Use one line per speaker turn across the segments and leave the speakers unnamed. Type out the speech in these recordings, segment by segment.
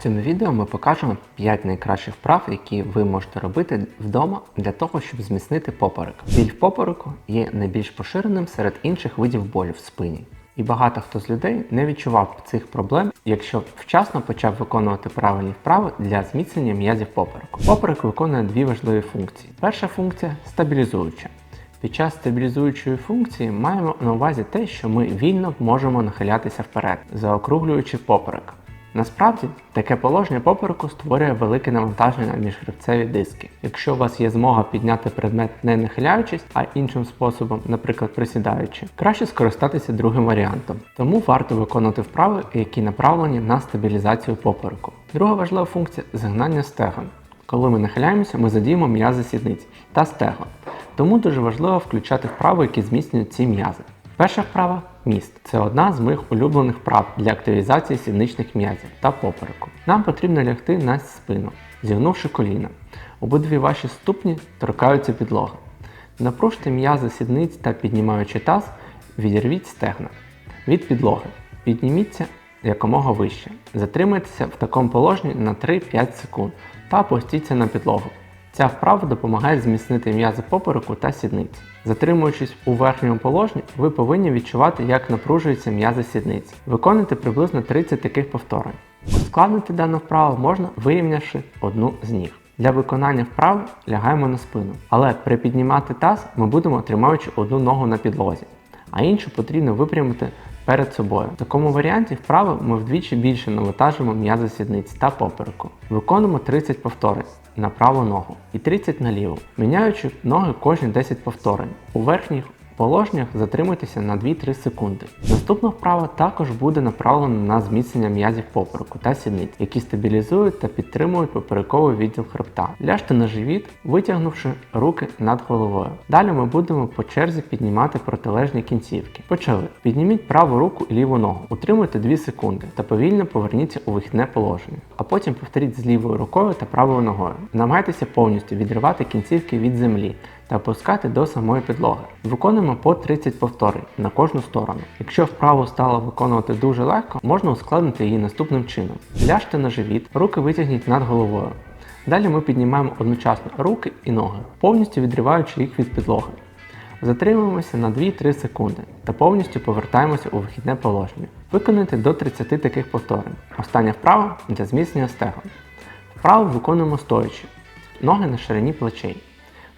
В цьому відео ми покажемо 5 найкращих вправ, які ви можете робити вдома для того, щоб зміцнити поперек. Біль в попереку є найбільш поширеним серед інших видів болю в спині. І багато хто з людей не відчував цих проблем, якщо вчасно почав виконувати правильні вправи для зміцнення м'язів попереку. Поперек виконує дві важливі функції. Перша функція стабілізуюча. Під час стабілізуючої функції маємо на увазі те, що ми вільно можемо нахилятися вперед, заокруглюючи поперек. Насправді, таке положення попереку створює велике навантаження на міжхребцеві диски. Якщо у вас є змога підняти предмет не нахиляючись, а іншим способом, наприклад, присідаючи, краще скористатися другим варіантом. Тому варто виконувати вправи, які направлені на стабілізацію попереку. Друга важлива функція згинання стегон. Коли ми нахиляємося, ми задіємо м'язи сідниць та стегон. Тому дуже важливо включати вправи, які зміцнюють ці м'язи. Перша вправа міст. Це одна з моїх улюблених вправ для активізації сідничних м'язів та попереку. Нам потрібно лягти на спину, зігнувши коліна. Обидві ваші ступні торкаються підлоги. Напружте м'язи сідниць та піднімаючи таз, відірвіть стегна від підлоги. Підніміться якомога вище. Затримайтеся в такому положенні на 3-5 секунд та опустіться на підлогу. Ця вправа допомагає зміцнити м'язи попереку та сідниць. Затримуючись у верхньому положенні, ви повинні відчувати, як напружуються м'язи сідниць. Виконуйте приблизно 30 таких повторень. Ускладнити дану вправу можна вирівнявши одну з ніг. Для виконання вправи лягаємо на спину, але припіднімати таз ми будемо тримаючи одну ногу на підлозі, а іншу потрібно випрямити перед собою. В такому варіанті вправи ми вдвічі більше навантажимо м'язи сідниць та попереку. Виконуємо 30 повторень на праву ногу і 30 на ліву, міняючи ноги кожні 10 повторень. У верхніх положеннях затримуйтеся на 2-3 секунди. Наступна вправа також буде направлена на зміцнення м'язів попереку та сідниць, які стабілізують та підтримують поперековий відділ хребта. Ляжте на живіт, витягнувши руки над головою. Далі ми будемо по черзі піднімати протилежні кінцівки. Почали. Підніміть праву руку і ліву ногу. Утримуйте 2 секунди та повільно поверніться у вихідне положення. А потім повторіть з лівою рукою та правою ногою. Намагайтеся повністю відривати кінцівки від землі та опускати до самої підлоги. Виконуємо по 30 повторень на кожну сторону. Якщо вправу стало виконувати дуже легко, можна ускладнити її наступним чином. Ляжте на живіт, руки витягніть над головою. Далі ми піднімаємо одночасно руки і ноги, повністю відриваючи їх від підлоги. Затримуємося на 2-3 секунди та повністю повертаємося у вихідне положення. Виконуйте до 30 таких повторень. Остання вправа для зміцнення стегон. Вправу виконуємо стоячи, ноги на ширині плечей.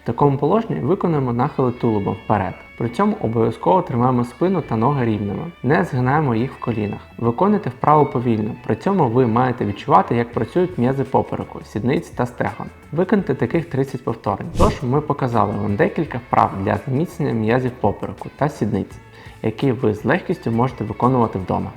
В такому положенні виконуємо нахили тулубом вперед. При цьому обов'язково тримаємо спину та ноги рівними, не згинаємо їх в колінах. Виконуйте вправу повільно, при цьому ви маєте відчувати, як працюють м'язи попереку, сідниць та стегон. Виконайте таких 30 повторень. Тож ми показали вам декілька вправ для зміцнення м'язів попереку та сідниць, які ви з легкістю можете виконувати вдома.